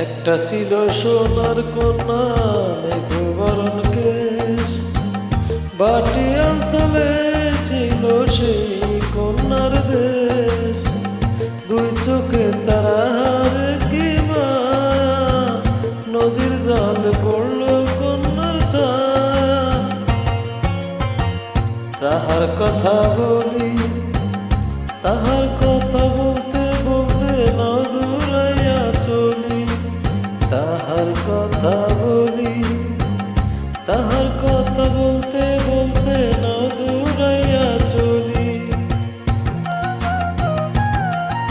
একটা ছিল সোনার কন্যা, মেঘবরণ কেশ। বাটি অঞ্চলে ছিল সেই কন্যার দেশ। দুই চোখে তারার কি নদীর জল পড়ল কন্যার ছায়া। তাহার কথা বলি, তাহার কথা তাহার কথা বলি তাহার কথা বলতে বলতে